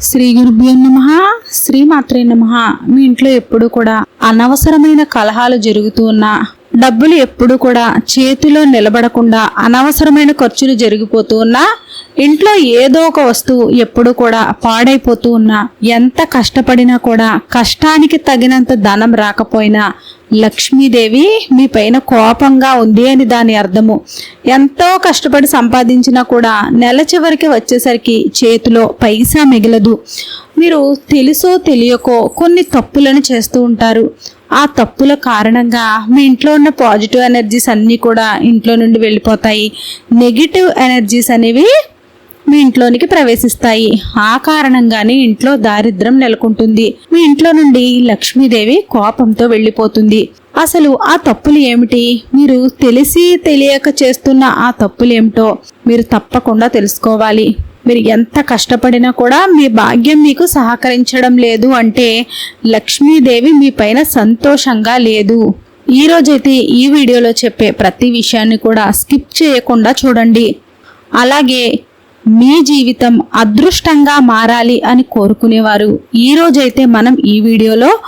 శ్రీ గురుభ్యో నమ. శ్రీమాత్రే నమ. మీ ఇంట్లో ఎప్పుడు కూడా అనవసరమైన కలహాలు జరుగుతూ ఉన్నా డబ్బులు ఎప్పుడు కూడా చేతిలో నిలబడకుండా అనవసరమైన ఖర్చులు జరిగిపోతూ ఉన్నా ఇంట్లో ఏదో ఒక వస్తువు ఎప్పుడు కూడా పాడైపోతూ ఉన్నా ఎంత కష్టపడినా కూడా కష్టానికి తగినంత ధనం రాకపోయినా లక్ష్మీదేవి మీ పైన కోపంగా ఉంది అని దాని అర్థము. ఎంతో కష్టపడి సంపాదించినా కూడా నెల చివరికి వచ్చేసరికి చేతిలో పైసా మిగలదు. మీరు తెలుసో తెలియకో కొన్ని తప్పులను చేస్తూ ఉంటారు. ఆ తప్పుల కారణంగా మీ ఇంట్లో ఉన్న పాజిటివ్ ఎనర్జీస్ అన్నీ కూడా ఇంట్లో నుండి వెళ్ళిపోతాయి. నెగిటివ్ ఎనర్జీస్ అనేవి మీ ఇంట్లోనికి ప్రవేశిస్తాయి. ఆ కారణంగానే ఇంట్లో దారిద్రం నెలకొంటుంది. మీ ఇంట్లో నుండి లక్ష్మీదేవి కోపంతో వెళ్ళిపోతుంది. అసలు ఆ తప్పులు ఏమిటి? మీరు తెలిసి తెలియక చేస్తున్న ఆ తప్పులు ఏమిటో మీరు తప్పకుండా తెలుసుకోవాలి. మీరు ఎంత కష్టపడినా కూడా మీ భాగ్యం మీకు సహకరించడం లేదు అంటే లక్ష్మీదేవి మీ పైన సంతోషంగా లేదు. ఈ ఈ వీడియోలో చెప్పే ప్రతి విషయాన్ని కూడా స్కిప్ చేయకుండా చూడండి. అలాగే మీ జీవితం అదృష్టంగా మారాలి అని కోరుకునేవారు. ఈ రోజైతే మనం ఈ వీడియోలో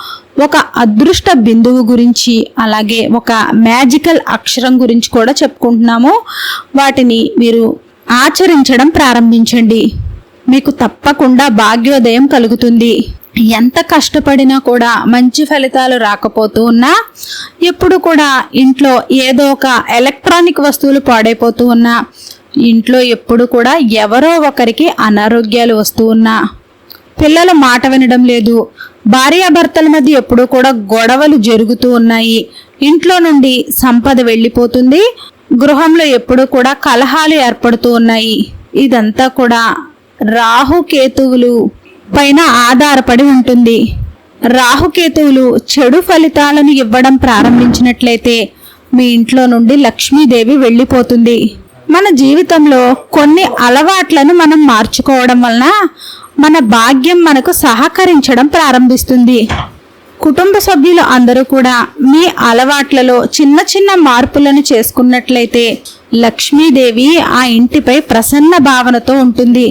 ఒక అదృష్ట బిందువు గురించి అలాగే ఒక మ్యాజికల్ అక్షరం గురించి కూడా చెప్పుకుంటున్నాము. వాటిని మీరు ఆచరించడం ప్రారంభించండి. మీకు తప్పకుండా భాగ్యోదయం కలుగుతుంది. ఎంత కష్టపడినా కూడా మంచి ఫలితాలు రాకపోతూ ఉన్నా ఎప్పుడు కూడా ఇంట్లో ఏదో ఒక ఎలక్ట్రానిక్ వస్తువులు పాడైపోతూ ఉన్నా ఇంట్లో ఎప్పుడు కూడా ఎవరో ఒకరికి అనారోగ్యాలు వస్తూ ఉన్నా పిల్లల మాట వినడం లేదు. భార్యాభర్తల మధ్య ఎప్పుడూ కూడా గొడవలు జరుగుతూ ఉన్నాయి. ఇంట్లో నుండి సంపద వెళ్ళిపోతుంది. గృహంలో ఎప్పుడూ కూడా కలహాలు ఏర్పడుతూ ఉన్నాయి. ఇదంతా కూడా రాహుకేతువులు పైన ఆధారపడి ఉంటుంది. రాహుకేతువులు చెడు ఫలితాలను ఇవ్వడం ప్రారంభించినట్లయితే మీ ఇంట్లో నుండి లక్ష్మీదేవి వెళ్ళిపోతుంది. మన జీవితంలో కొన్ని అలవాట్లను మనం మార్చుకోవడం వలన మన భాగ్యం మనకు సహకరించడం ప్రారంభిస్తుంది. కుటుంబ సభ్యులు అందరూ కూడా మీ అలవాట్లలో చిన్న చిన్న మార్పులను చేసుకున్నట్లయితే లక్ష్మీదేవి ఆ ఇంటిపై ప్రసన్న భావనతో ఉంటుంది.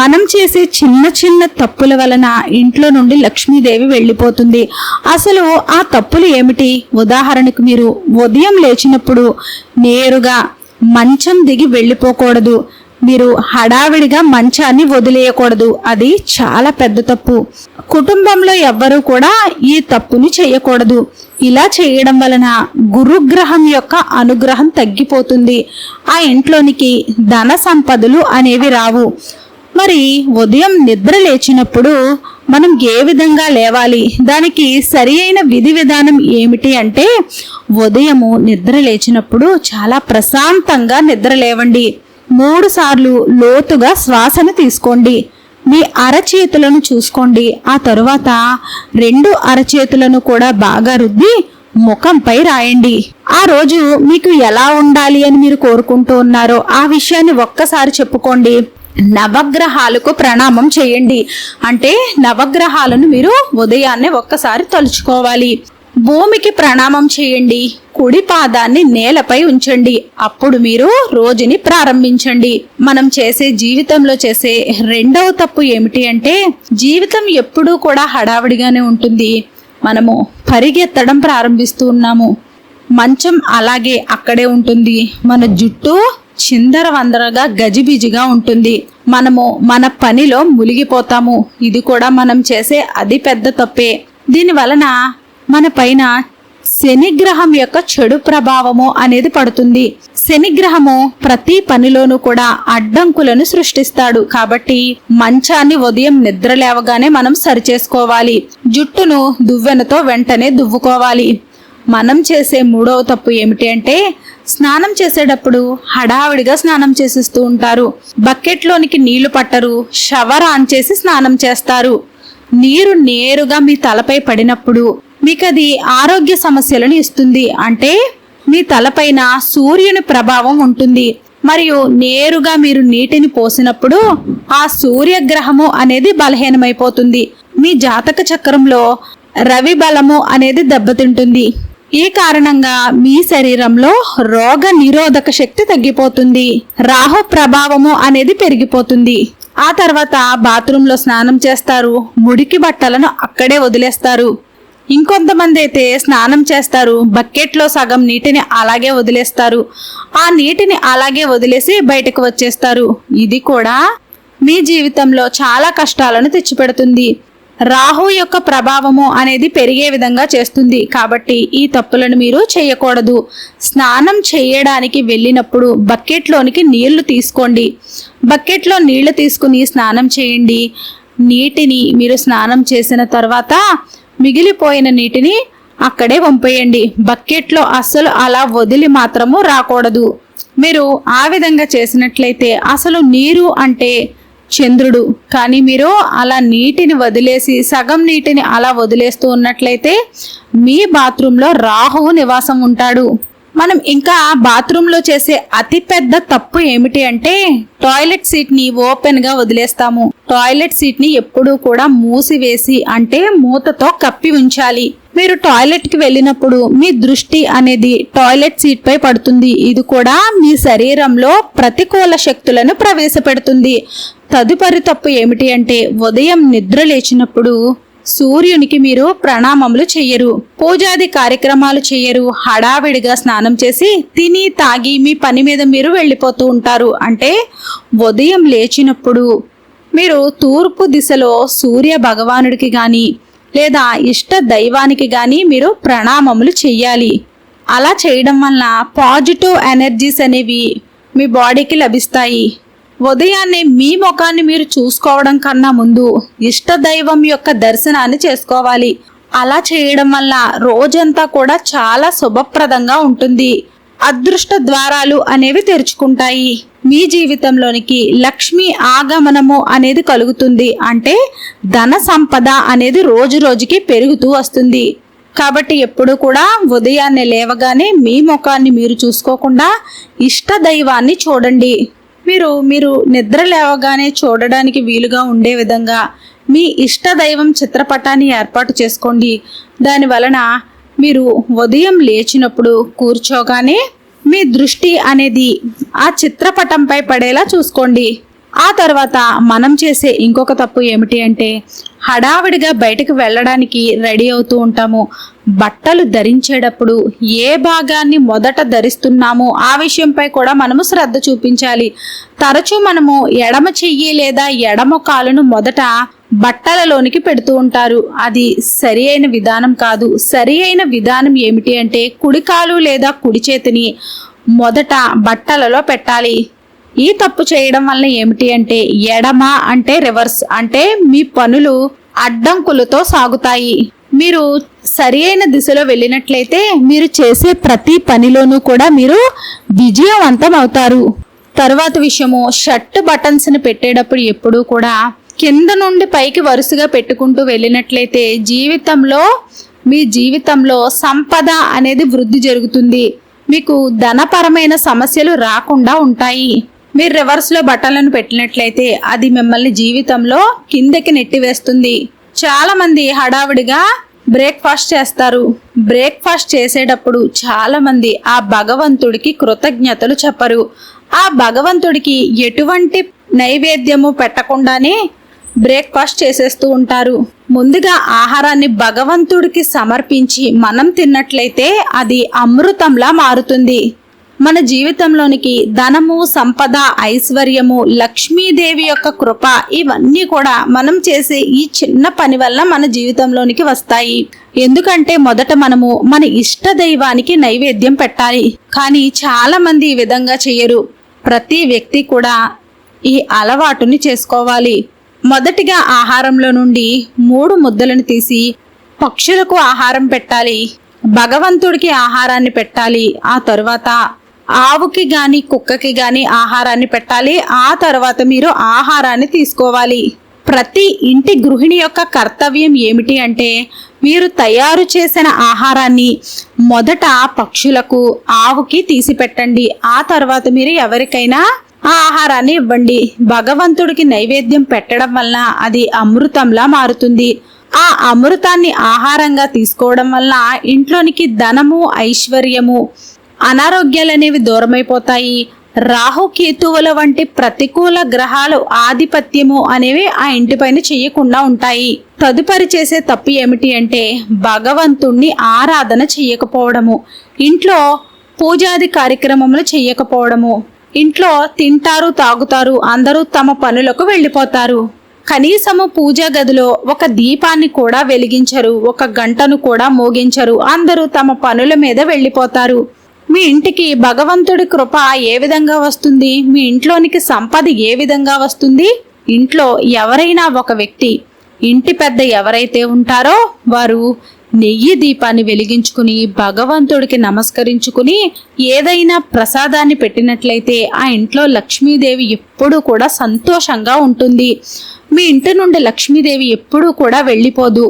మనం చేసే చిన్న చిన్న తప్పుల వలన ఇంట్లో నుండి లక్ష్మీదేవి వెళ్ళిపోతుంది. అసలు ఆ తప్పులు ఏమిటి? ఉదాహరణకు మీరు ఉదయం లేచినప్పుడు నేరుగా మంచం దిగి వెళ్ళిపోకూడదు. మీరు హడావిడిగా మంచాన్ని వదిలేయకూడదు. అది చాలా పెద్ద తప్పు. కుటుంబంలో ఎవ్వరూ కూడా ఈ తప్పుని చేయకూడదు. ఇలా చేయడం వలన గురుగ్రహం యొక్క అనుగ్రహం తగ్గిపోతుంది. ఆ ఇంట్లోనికి ధన సంపదలు అనేవి రావు. మరి ఉదయం నిద్ర లేచినప్పుడు మనం ఏ విధంగా లేవాలి? దానికి సరి అయిన విధి విధానం ఏమిటి అంటే ఉదయము నిద్ర లేచినప్పుడు చాలా ప్రశాంతంగా నిద్ర లేవండి. మూడు సార్లు లోతుగా శ్వాసను తీసుకోండి. మీ అరచేతులను చూసుకోండి. ఆ తరువాత రెండు అరచేతులను కూడా బాగా రుద్ది ముఖంపై రాయండి. ఆ రోజు మీకు ఎలా ఉండాలి అని మీరు కోరుకుంటూ ఉన్నారో ఆ విషయాన్ని ఒక్కసారి చెప్పుకోండి. నవగ్రహాలకు ప్రణామం చేయండి. అంటే నవగ్రహాలను మీరు ఉదయాన్నే ఒక్కసారి తలుచుకోవాలి. భూమికి ప్రణామం చేయండి కుడి పాదాన్ని నేలపై ఉంచండి. అప్పుడు మీరు రోజుని ప్రారంభించండి. మనం చేసే జీవితంలో చేసే రెండవ తప్పు ఏమిటి అంటే జీవితం ఎప్పుడూ కూడా హడావిడిగానే ఉంటుంది. మనము పరిగెత్తడం ప్రారంభిస్తూ ఉన్నాము. మంచం అలాగే అక్కడే ఉంటుంది. మన జుట్టు చిందర వందరగా గజిబిజిగా ఉంటుంది. మనము మన పనిలో మునిగిపోతాము. ఇది కూడా మనం చేసే అతి పెద్ద తప్పే. దీని వలన మన పైన శనిగ్రహం యొక్క చెడు ప్రభావము అనేది పడుతుంది. శనిగ్రహము ప్రతి పనిలోనూ కూడా అడ్డంకులను సృష్టిస్తాడు. కాబట్టి మంచాన్ని ఉదయం నిద్ర లేవగానే మనం సరిచేసుకోవాలి జుట్టును దువ్వెనతో వెంటనే దువ్వుకోవాలి. మనం చేసే మూడవ తప్పు ఏమిటి అంటే స్నానం చేసేటప్పుడు హడావిడిగా స్నానం చేసిస్తూ ఉంటారు. బకెట్లోనికి నీళ్ళు పట్టరు. షవర్ ఆన్ చేసి స్నానం చేస్తారు. నీరు నేరుగా మీ తలపై పడినప్పుడు మీకు అది ఆరోగ్య సమస్యలను ఇస్తుంది. అంటే మీ తలపైన సూర్యుని ప్రభావం ఉంటుంది. మరియు నేరుగా మీరు నీటిని పోసినప్పుడు ఆ సూర్యగ్రహము అనేది బలహీనమైపోతుంది. మీ జాతక చక్రంలో రవి బలము అనేది దెబ్బతింటుంది. ఈ కారణంగా మీ శరీరంలో రోగ నిరోధక శక్తి తగ్గిపోతుంది. రాహు ప్రభావము అనేది పెరిగిపోతుంది. ఆ తర్వాత బాత్రూంలో స్నానం చేస్తారు. ముడికి బట్టలను అక్కడే వదిలేస్తారు. ఇంకొంతమంది అయితే స్నానం చేస్తారు. బకెట్లో సగం నీటిని అలాగే వదిలేస్తారు. ఆ నీటిని అలాగే వదిలేసి బయటకు వచ్చేస్తారు. ఇది కూడా మీ జీవితంలో చాలా కష్టాలను తెచ్చిపెడుతుంది. రాహు యొక్క ప్రభావము అనేది పెరిగే విధంగా చేస్తుంది. కాబట్టి ఈ తప్పులను మీరు చేయకూడదు. స్నానం చేయడానికి వెళ్ళినప్పుడు బకెట్లోనికి నీళ్ళు తీసుకోండి. బకెట్లో నీళ్ళు తీసుకుని స్నానం చేయండి. నీటిని మీరు స్నానం చేసిన తర్వాత మిగిలిపోయిన నీటిని అక్కడే పంపేయండి బకెట్లో అస్సలు అలా వదిలి మాత్రము రాకూడదు. మీరు ఆ విధంగా చేసినట్లయితే అసలు నీరు అంటే చంద్రుడు. కానీ మీరు అలా నీటిని వదిలేసి సగం నీటిని అలా వదిలేస్తూ ఉన్నట్లయితే మీ బాత్రూంలో రాహువు నివాసం ఉంటాడు. మనం ఇంకా బాత్రూంలో చేసే అతిపెద్ద తప్పు ఏమిటి అంటే టాయిలెట్ సీట్ని ఓపెన్గా వదిలేస్తాము. టాయిలెట్ సీట్ని ఎప్పుడూ కూడా మూసివేసి అంటే మూతతో కప్పి ఉంచాలి. మీరు టాయిలెట్కి వెళ్ళినప్పుడు మీ దృష్టి అనేది టాయిలెట్ సీట్ పై పడుతుంది. ఇది కూడా మీ శరీరంలో ప్రతికూల శక్తులను ప్రవేశపెడుతుంది. తదుపరి తప్పు ఏమిటి అంటే ఉదయం నిద్ర లేచినప్పుడు సూర్యునికి మీరు ప్రణామములు చెయ్యరు. పూజాది కార్యక్రమాలు చెయ్యరు. హడావిడిగా స్నానం చేసి తిని తాగి మీ పని మీద మీరు వెళ్ళిపోతూ ఉంటారు. అంటే ఉదయం లేచినప్పుడు మీరు తూర్పు దిశలో సూర్య భగవానుడికి కానీ లేదా ఇష్ట దైవానికి కానీ మీరు ప్రణామములు చెయ్యాలి. అలా చేయడం వలన పాజిటివ్ ఎనర్జీస్ అనేవి మీ బాడీకి లభిస్తాయి. ఉదయాన్నే మీ ముఖాన్ని మీరు చూసుకోవడం కన్నా ముందు ఇష్ట దైవం యొక్క దర్శనాన్ని చేసుకోవాలి. అలా చేయడం వల్ల రోజంతా కూడా చాలా శుభప్రదంగా ఉంటుంది. అదృష్ట ద్వారాలు అనేవి తెరుచుకుంటాయి. మీ జీవితంలోనికి లక్ష్మి ఆగమనము అనేది కలుగుతుంది. అంటే ధన సంపద అనేది రోజు రోజుకి పెరుగుతూ వస్తుంది. కాబట్టి ఎప్పుడు కూడా ఉదయాన్నే లేవగానే మీ ముఖాన్ని మీరు చూసుకోకుండా ఇష్ట దైవాన్ని చూడండి. మీరు మీరు నిద్ర లేవగానే చూడడానికి వీలుగా ఉండే విధంగా మీ ఇష్ట దైవం చిత్రపటాన్ని ఏర్పాటు చేసుకోండి. దాని వలన మీరు ఉదయం లేచినప్పుడు కూర్చోగానే మీ దృష్టి అనేది ఆ చిత్రపటంపై పడేలా చూసుకోండి. ఆ తర్వాత మనం చేసే ఇంకొక తప్పు ఏమిటి అంటే హడావిడిగా బయటకు వెళ్ళడానికి రెడీ అవుతూ ఉంటాము. బట్టలు ధరించేటప్పుడు ఏ భాగాన్ని మొదట ధరిస్తున్నామో ఆ విషయంపై కూడా మనము శ్రద్ధ చూపించాలి. తరచూ మనము ఎడమ చెయ్యి లేదా ఎడమ కాలును మొదట బట్టలలోనికి పెడుతూ ఉంటారు. అది సరి అయిన విధానం కాదు. సరి అయిన విధానం ఏమిటి అంటే కుడికాలు లేదా కుడి చేతిని మొదట బట్టలలో పెట్టాలి. ఈ తప్పు చేయడం వల్ల ఏమిటి అంటే ఎడమ అంటే రివర్స్ అంటే మీ పనులు అడ్డంకులతో సాగుతాయి. మీరు సరి అయిన దిశలో వెళ్ళినట్లయితే మీరు చేసే ప్రతి పనిలోనూ కూడా మీరు విజయవంతం అవుతారు. తరువాత విషయము షర్ట్ బటన్స్ని పెట్టేటప్పుడు ఎప్పుడూ కూడా కింద నుండి పైకి వరుసగా పెట్టుకుంటూ వెళ్ళినట్లయితే జీవితంలో మీ జీవితంలో సంపద అనేది వృద్ధి జరుగుతుంది. మీకు ధనపరమైన సమస్యలు రాకుండా ఉంటాయి. మీరు రివర్స్లో బట్టలను పెట్టినట్లయితే అది మిమ్మల్ని జీవితంలో కిందకి నెట్టివేస్తుంది. చాలామంది హడావిడిగా బ్రేక్ఫాస్ట్ చేస్తారు. బ్రేక్ఫాస్ట్ చేసేటప్పుడు చాలామంది ఆ భగవంతుడికి కృతజ్ఞతలు చెప్పరు. ఆ భగవంతుడికి ఎటువంటి నైవేద్యము పెట్టకుండానే బ్రేక్ఫాస్ట్ చేసేస్తూ ఉంటారు. ముందుగా ఆహారాన్ని భగవంతుడికి సమర్పించి మనం తిన్నట్లయితే అది అమృతంలా మారుతుంది. మన జీవితంలోనికి ధనము సంపద ఐశ్వర్యము లక్ష్మీదేవి యొక్క కృప ఇవన్నీ కూడా మనం చేసే ఈ చిన్న పని వల్ల మన జీవితంలోనికి వస్తాయి. ఎందుకంటే మొదట మనము మన ఇష్ట దైవానికి నైవేద్యం పెట్టాలి. కానీ చాలా మంది ఈ విధంగా చేయరు. ప్రతి వ్యక్తి కూడా ఈ అలవాటుని చేసుకోవాలి. మొదటిగా ఆహారంలో నుండి మూడు ముద్దలను తీసి పక్షులకు ఆహారం పెట్టాలి. భగవంతుడికి ఆహారాన్ని పెట్టాలి. ఆ తరువాత ఆవుకి గాని కుక్కకి గాని ఆహారాన్ని పెట్టాలి. ఆ తర్వాత మీరు ఆహారాన్ని తీసుకోవాలి. ప్రతి ఇంటి గృహిణి యొక్క కర్తవ్యం ఏమిటి అంటే మీరు తయారు చేసిన ఆహారాన్ని మొదట పక్షులకు ఆవుకి తీసి పెట్టండి ఆ తర్వాత మీరు ఎవరికైనా ఆ ఆహారాన్ని ఇవ్వండి. భగవంతుడికి నైవేద్యం పెట్టడం వలన అది అమృతంలా మారుతుంది. ఆ అమృతాన్ని ఆహారంగా తీసుకోవడం వల్ల ఇంట్లోనికి ధనము ఐశ్వర్యము అనారోగ్యాలు అనేవి దూరమైపోతాయి. రాహుకేతువుల వంటి ప్రతికూల గ్రహాలు ఆధిపత్యము అనేవి ఆ ఇంటిపైన చెయ్యకుండా ఉంటాయి. తదుపరి చేసే తప్పు ఏమిటి అంటే భగవంతుణ్ణి ఆరాధన చెయ్యకపోవడము ఇంట్లో పూజాది కార్యక్రమములు చెయ్యకపోవడము ఇంట్లో తింటారు తాగుతారు అందరూ తమ పనులకు వెళ్ళిపోతారు. కనీసము పూజా గదిలో ఒక దీపాన్ని కూడా వెలిగించరు ఒక గంటను కూడా మోగించరు అందరూ తమ పనుల మీద వెళ్ళిపోతారు. మీ ఇంటికి భగవంతుడి కృప ఏ విధంగా వస్తుంది? మీ ఇంట్లోనికి సంపద ఏ విధంగా వస్తుంది? ఇంట్లో ఎవరైనా ఒక వ్యక్తి ఇంటి పెద్ద ఎవరైతే ఉంటారో వారు నెయ్యి దీపాన్ని వెలిగించుకుని భగవంతుడికి నమస్కరించుకుని ఏదైనా ప్రసాదాన్ని పెట్టినట్లయితే ఆ ఇంట్లో లక్ష్మీదేవి ఎప్పుడూ కూడా సంతోషంగా ఉంటుంది. మీ ఇంటి నుండి లక్ష్మీదేవి ఎప్పుడూ కూడా వెళ్ళిపోదు.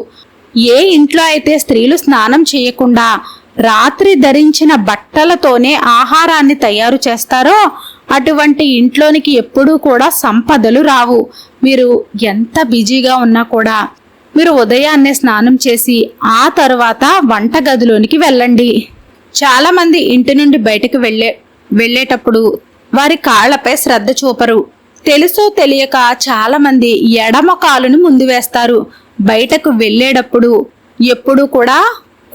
ఏ ఇంట్లో అయితే స్త్రీలు స్నానం చేయకుండా రాత్రి ధరించిన బట్టలతోనే ఆహారాన్ని తయారు చేస్తారో అటువంటి ఇంట్లోనికి ఎప్పుడూ కూడా సంపదలు రావు. మీరు ఎంత బిజీగా ఉన్నా కూడా మీరు ఉదయాన్నే స్నానం చేసి ఆ తర్వాత వంటగదిలోనికి వెళ్ళండి. చాలామంది ఇంటి నుండి బయటకు వెళ్ళే వెళ్ళేటప్పుడు వారి కాళ్ళపై శ్రద్ధ చూపరు. తెలుసో తెలియక చాలామంది ఎడమ కాలును ముందు వేస్తారు. బయటకు వెళ్ళేటప్పుడు ఎప్పుడూ కూడా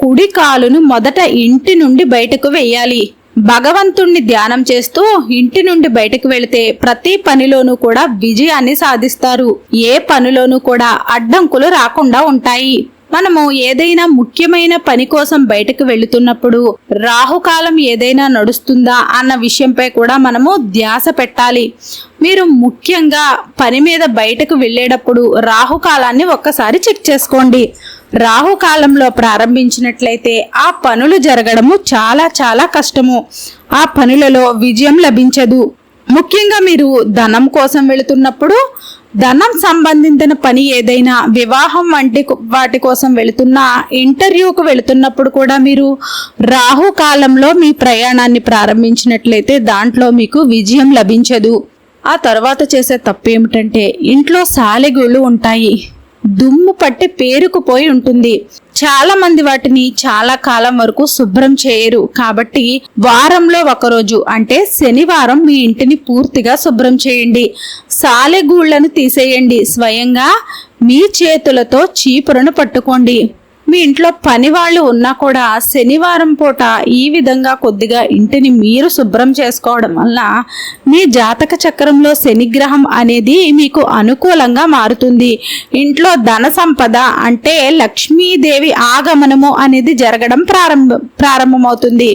కుడి కాలును మొదట ఇంటి నుండి బయటకు వెయ్యాలి భగవంతుణ్ణి ధ్యానం చేస్తూ ఇంటి నుండి బయటకు వెళితే ప్రతి పనిలోనూ కూడా విజయాన్ని సాధిస్తారు. ఏ పనిలోనూ కూడా అడ్డంకులు రాకుండా ఉంటాయి. మనము ఏదైనా ముఖ్యమైన పని కోసం బయటకు వెళుతున్నప్పుడు రాహుకాలం ఏదైనా నడుస్తుందా అన్న విషయంపై కూడా మనము ధ్యాస పెట్టాలి. మీరు ముఖ్యంగా పని మీద బయటకు వెళ్ళేటప్పుడు రాహుకాలాన్ని ఒక్కసారి చెక్ చేసుకోండి. రాహుకాలంలో ప్రారంభించినట్లయితే ఆ పనులు జరగడము చాలా చాలా కష్టము. ఆ పనులలో విజయం లభించదు. ముఖ్యంగా మీరు ధనం కోసం వెళుతున్నప్పుడు ధనం సంబంధించిన పని ఏదైనా వివాహం వంటి వాటి కోసం వెళుతున్నా ఇంటర్వ్యూకు వెళుతున్నప్పుడు కూడా మీరు రాహు కాలంలో మీ ప్రయాణాన్ని ప్రారంభించినట్లయితే దాంట్లో మీకు విజయం లభించదు. ఆ తర్వాత చేసే తప్పు ఏమిటంటే ఇంట్లో సాలెగూళ్ళు ఉంటాయి. దుమ్ము పట్టి పేరుకుపోయి ఉంటుంది. చాలా మంది వాటిని చాలా కాలం వరకు శుభ్రం చేయరు. కాబట్టి వారంలో ఒకరోజు అంటే శనివారం మీ ఇంటిని పూర్తిగా శుభ్రం చేయండి. సాలెగూళ్ళను తీసేయండి. స్వయంగా మీ చేతులతో చీపురను పట్టుకోండి. మీ ఇంట్లో పని వాళ్ళు ఉన్నా కూడా శనివారం పూట ఈ విధంగా కొద్దిగా ఇంటిని మీరు శుభ్రం చేసుకోవడం వల్ల మీ జాతక చక్రంలో శనిగ్రహం అనేది మీకు అనుకూలంగా మారుతుంది. ఇంట్లో ధన సంపద అంటే లక్ష్మీదేవి ఆగమనము అనేది జరగడం ప్రారంభ ప్రారంభమవుతుంది.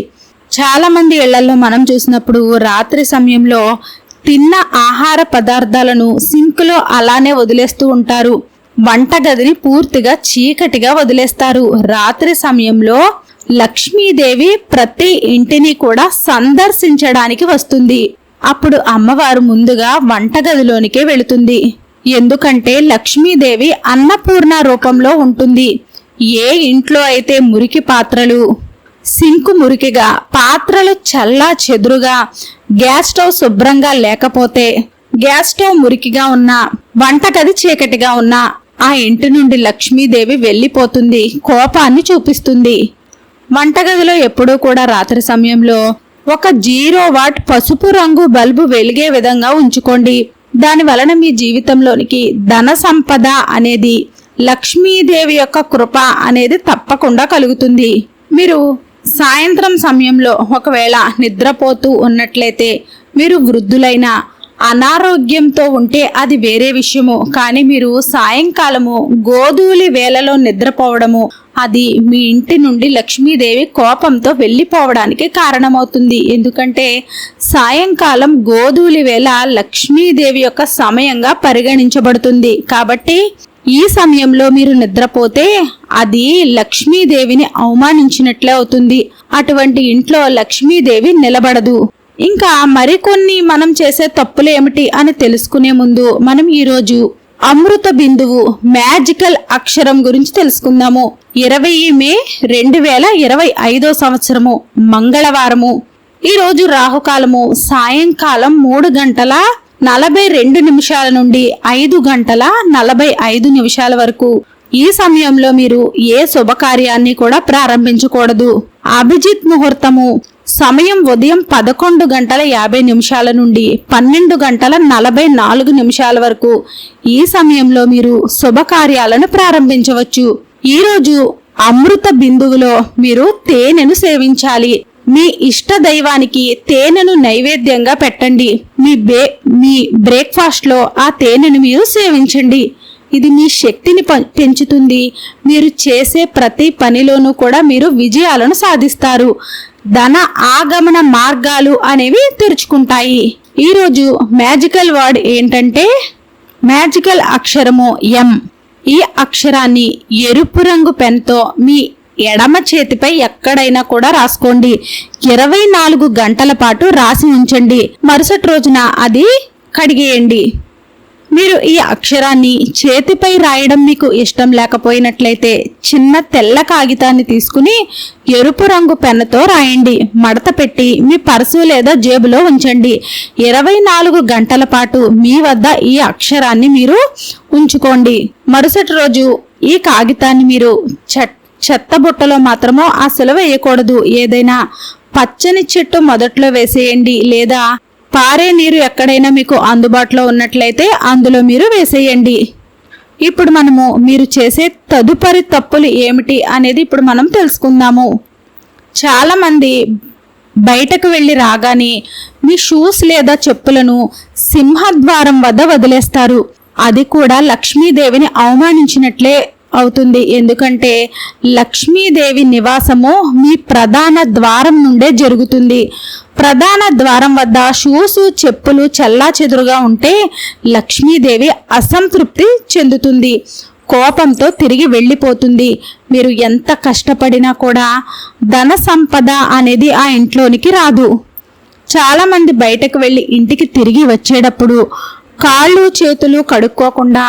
చాలామంది ఇళ్ళలో మనం చూసినప్పుడు రాత్రి సమయంలో తిన్న ఆహార పదార్థాలను సింక్లో అలానే వదిలేస్తూ ఉంటారు. వంటగదిని పూర్తిగా చీకటిగా వదిలేస్తారు. రాత్రి సమయంలో లక్ష్మీదేవి ప్రతి ఇంటిని కూడా సందర్శించడానికి వస్తుంది. అప్పుడు అమ్మవారు ముందుగా వంటగదిలోనికే వెళుతుంది. ఎందుకంటే లక్ష్మీదేవి అన్నపూర్ణ రూపంలో ఉంటుంది. ఏ ఇంట్లో అయితే మురికి పాత్రలు సింకు మురికిగా పాత్రలు చల్లా చెదురుగా గ్యాస్ స్టవ్ శుభ్రంగా లేకపోతే గ్యాస్ స్టవ్ మురికిగా ఉన్నా వంటగది చీకటిగా ఉన్నా ఆ ఇంటి నుండి లక్ష్మీదేవి వెళ్ళిపోతుంది. కోపాన్ని చూపిస్తుంది. వంటగదిలో ఎప్పుడూ కూడా రాత్రి సమయంలో ఒక జీరో వాట్ పసుపు రంగు బల్బు వెలిగే విధంగా ఉంచుకోండి. దాని వలన మీ జీవితంలోనికి ధన సంపద అనేది లక్ష్మీదేవి యొక్క కృప అనేది తప్పకుండా కలుగుతుంది. మీరు సాయంత్రం సమయంలో ఒకవేళ నిద్రపోతూ ఉన్నట్లయితే మీరు వృద్ధులైన అనారోగ్యంతో ఉంటే అది వేరే విషయము. కానీ మీరు సాయంకాలము గోధూలి వేళలో నిద్రపోవడము అది మీ ఇంటి నుండి లక్ష్మీదేవి కోపంతో వెళ్ళిపోవడానికి కారణమవుతుంది. ఎందుకంటే సాయంకాలం గోధూలి వేళ లక్ష్మీదేవి యొక్క సమయంగా పరిగణించబడుతుంది. కాబట్టి ఈ సమయంలో మీరు నిద్రపోతే అది లక్ష్మీదేవిని అవమానించినట్లే అవుతుంది. అటువంటి ఇంట్లో లక్ష్మీదేవి నిలబడదు. ఇంకా మరికొన్ని మనం చేసే తప్పులు ఏమిటి అని తెలుసుకునే ముందు మనం ఈరోజు అమృత బిందువు మ్యాజికల్ అక్షరం గురించి తెలుసుకుందాము. ఇరవై మే రెండు వేల ఇరవై ఐదో సంవత్సరము మంగళవారము. ఈరోజు రాహుకాలము సాయంకాలం మూడు గంటల నలభై రెండు నిమిషాల నుండి ఐదు గంటల నలభై ఐదు నిమిషాల వరకు. ఈ సమయంలో మీరు ఏ శుభకార్యాన్ని కూడా ప్రారంభించకూడదు. అభిజిత్ ముహూర్తము సమయం ఉదయం పదకొండు గంటల యాభై నిమిషాల నుండి పన్నెండు గంటల నలభై నాలుగు నిమిషాల వరకు. ఈ సమయంలో మీరు శుభకార్యాలను ప్రారంభించవచ్చు. ఈరోజు అమృత బిందువులో మీరు తేనెను సేవించాలి. మీ ఇష్ట దైవానికి తేనెను నైవేద్యంగా పెట్టండి. మీ బే మీ బ్రేక్ఫాస్ట్లో ఆ తేనెను మీరు సేవించండి. ఇది మీ శక్తిని పెంచుతుంది. మీరు చేసే ప్రతి పనిలోనూ కూడా మీరు విజయాలను సాధిస్తారు. ధన ఆగమన మార్గాలు అనేవి తెరుచుకుంటాయి. ఈరోజు మ్యాజికల్ వర్డ్ ఏంటంటే మ్యాజికల్ అక్షరము ఎం ఈ అక్షరాన్ని ఎరుపు రంగు పెన్తో మీ ఎడమ చేతిపై ఎక్కడైనా కూడా రాసుకోండి. ఇరవై నాలుగు గంటల పాటు రాసి ఉంచండి. మరుసటి రోజున అది కడిగేయండి. మీరు ఈ అక్షరాన్ని చేతిపై రాయడం మీకు ఇష్టం లేకపోయినట్లయితే చిన్న తెల్ల కాగితాన్ని తీసుకుని ఎరుపు రంగు పెన్నుతో రాయండి. మడత పెట్టి మీ పర్సు లేదా జేబులో ఉంచండి. ఇరవై నాలుగు గంటల పాటు మీ వద్ద ఈ అక్షరాన్ని మీరు ఉంచుకోండి. మరుసటి రోజు ఈ కాగితాన్ని మీరు చెట్ చెత్త బుట్టలో మాత్రమో అసలు వేయకూడదు. ఏదైనా పచ్చని చెట్టు మొదట్లో వేసేయండి లేదా పారే నీరు ఎక్కడైనా మీకు అందుబాటులో ఉన్నట్లయితే అందులో మీరు వేసేయండి. ఇప్పుడు మనము మీరు చేసే తదుపరి తప్పులు ఏమిటి అనేది ఇప్పుడు మనం తెలుసుకుందాము. చాలామంది బయటకు వెళ్ళి రాగానే మీ షూస్ లేదా చెప్పులను సింహద్వారం వద్ద వదిలేస్తారు. అది కూడా లక్ష్మీదేవిని అవమానించినట్లే అవుతుంది. ఎందుకంటే లక్ష్మీదేవి నివాసము మీ ప్రధాన ద్వారం నుండే జరుగుతుంది. ప్రధాన ద్వారం వద్ద షూస్ చెప్పులు చల్లా చెదురుగా ఉంటే లక్ష్మీదేవి అసంతృప్తి చెందుతుంది. కోపంతో తిరిగి వెళ్ళిపోతుంది. మీరు ఎంత కష్టపడినా కూడా ధన సంపద అనేది ఆ ఇంట్లోనికి రాదు. చాలామంది బయటకు వెళ్ళి ఇంటికి తిరిగి వచ్చేటప్పుడు కాళ్ళు చేతులు కడుక్కోకుండా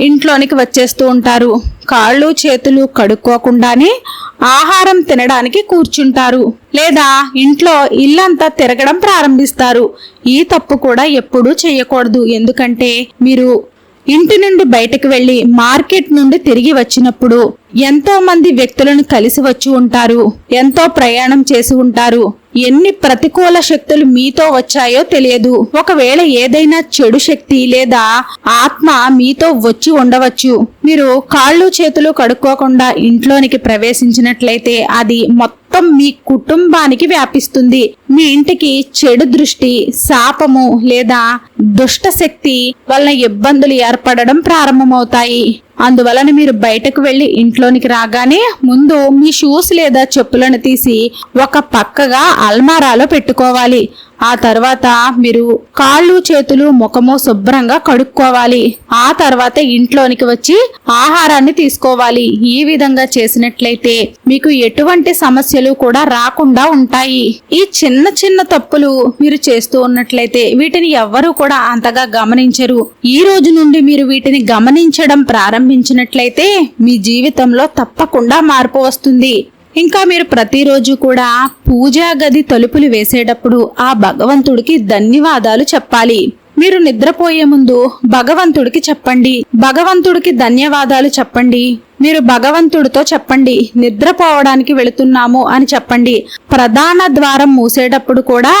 ఇంట్లోనికి వచ్చేస్తూ ఉంటారు. కాళ్ళు చేతులు కడుక్కోకుండానే ఆహారం తినడానికి కూర్చుంటారు. లేదా ఇంట్లో ఇల్లంతా తిరగడం ప్రారంభిస్తారు. ఈ తప్పు కూడా ఎప్పుడూ చేయకూడదు. ఎందుకంటే మీరు ఇంటి నుండి బయటకు వెళ్ళి మార్కెట్ నుండి తిరిగి వచ్చినప్పుడు ఎంతో మంది వ్యక్తులను కలిసి వచ్చి ఉంటారు ఎంతో ప్రయాణం చేసి ఉంటారు. ఎన్ని ప్రతికూల శక్తులు మీతో వచ్చాయో తెలియదు. ఒకవేళ ఏదైనా చెడు శక్తి లేదా ఆత్మ మీతో వచ్చి ఉండవచ్చు. మీరు కాళ్ళు చేతులు కడుక్కోకుండా ఇంట్లోనికి ప్రవేశించినట్లయితే అది మొత్తం మీ కుటుంబానికి వ్యాపిస్తుంది. మీ ఇంటికి చెడు దృష్టి శాపము లేదా దుష్ట శక్తి వలన ఇబ్బందులు ఏర్పడడం ప్రారంభమవుతాయి. అందువలన మీరు బయటకు వెళ్ళి ఇంట్లోనికి రాగానే ముందు మీ షూస్ లేదా చెప్పులను తీసి ఒక పక్కగా అల్మారాలో పెట్టుకోవాలి. ఆ తర్వాత మీరు కాళ్ళు చేతులు ముఖము శుభ్రంగా కడుక్కోవాలి. ఆ తర్వాత ఇంట్లోనికి వచ్చి ఆహారాన్ని తీసుకోవాలి. ఈ విధంగా చేసినట్లయితే మీకు ఎటువంటి సమస్యలు కూడా రాకుండా ఉంటాయి. ఈ చిన్న చిన్న తప్పులు మీరు చేస్తూ ఉన్నట్లయితే వీటిని ఎవ్వరూ కూడా అంతగా గమనించరు. ఈ రోజు నుండి మీరు వీటిని గమనించడం ప్రారంభించినట్లయితే మీ జీవితంలో తప్పకుండా మార్పు వస్తుంది. ఇంకా మీరు ప్రతిరోజు కూడా పూజా గది తలుపులు వేసేటప్పుడు ఆ భగవంతుడికి ధన్యవాదాలు చెప్పాలి. మీరు నిద్రపోయే ముందు భగవంతుడికి చెప్పండి. భగవంతుడికి ధన్యవాదాలు చెప్పండి. మీరు భగవంతుడితో చెప్పండి. నిద్రపోవడానికి వెళుతున్నాము అని చెప్పండి. ప్రధాన ద్వారం మూసేటప్పుడు కూడా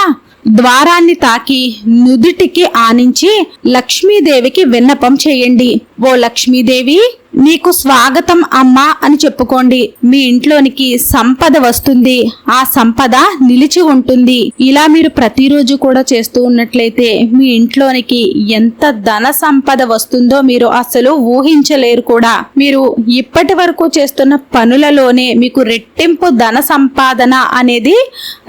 ద్వారాన్ని తాకి నుదుటికి ఆనించి లక్ష్మీదేవికి విన్నపం చేయండి. ఓ లక్ష్మీదేవి! నీకు స్వాగతం అమ్మా అని చెప్పుకోండి. మీ ఇంట్లోనికి సంపద వస్తుంది. ఆ సంపద నిలిచి ఉంటుంది. ఇలా మీరు ప్రతిరోజు కూడా చేస్తూ ఉన్నట్లయితే మీ ఇంట్లోనికి ఎంత ధన సంపద వస్తుందో మీరు అసలు ఊహించలేరు కూడా. మీరు ఇప్పటి వరకు చేస్తున్న పనులలోనే మీకు రెట్టింపు ధన సంపాదన అనేది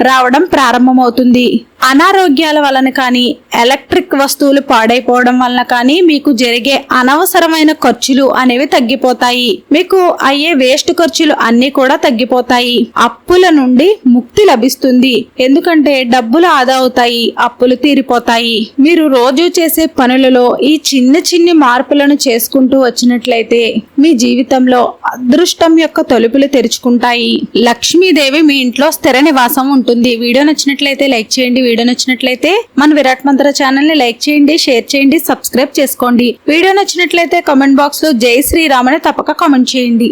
రావడం ప్రారంభమవుతుంది. అనారోగ్యాల వలన కానీ ఎలక్ట్రిక్ వస్తువులు పాడైపోవడం వలన కానీ మీకు జరిగే అనవసరమైన ఖర్చులు అనేవి తగ్గిపోతాయి. మీకు అయ్యే వేస్ట్ ఖర్చులు అన్ని కూడా తగ్గిపోతాయి. అప్పుల నుండి ముక్తి లభిస్తుంది. ఎందుకంటే డబ్బులు ఆదా అవుతాయి అప్పులు తీరిపోతాయి. మీరు రోజు చేసే పనులలో ఈ చిన్న చిన్ని మార్పులను చేసుకుంటూ వచ్చినట్లయితే మీ జీవితంలో అదృష్టం యొక్క తలుపులు తెరుచుకుంటాయి. లక్ష్మీదేవి మీ ఇంట్లో స్థిర నివాసం ఉంటుంది. వీడియో నచ్చినట్లయితే లైక్ చేయండి. వీడియో నచ్చినట్లయితే మన విరాట్ మంత్ర ఛానల్ని లైక్ చేయండి షేర్ చేయండి సబ్స్క్రైబ్ చేసుకోండి. వీడియో నచ్చినట్లయితే కామెంట్ బాక్స్లో జై శ్రీ శ్రీరామ్ తప్పక కామెంట్ చేయండి.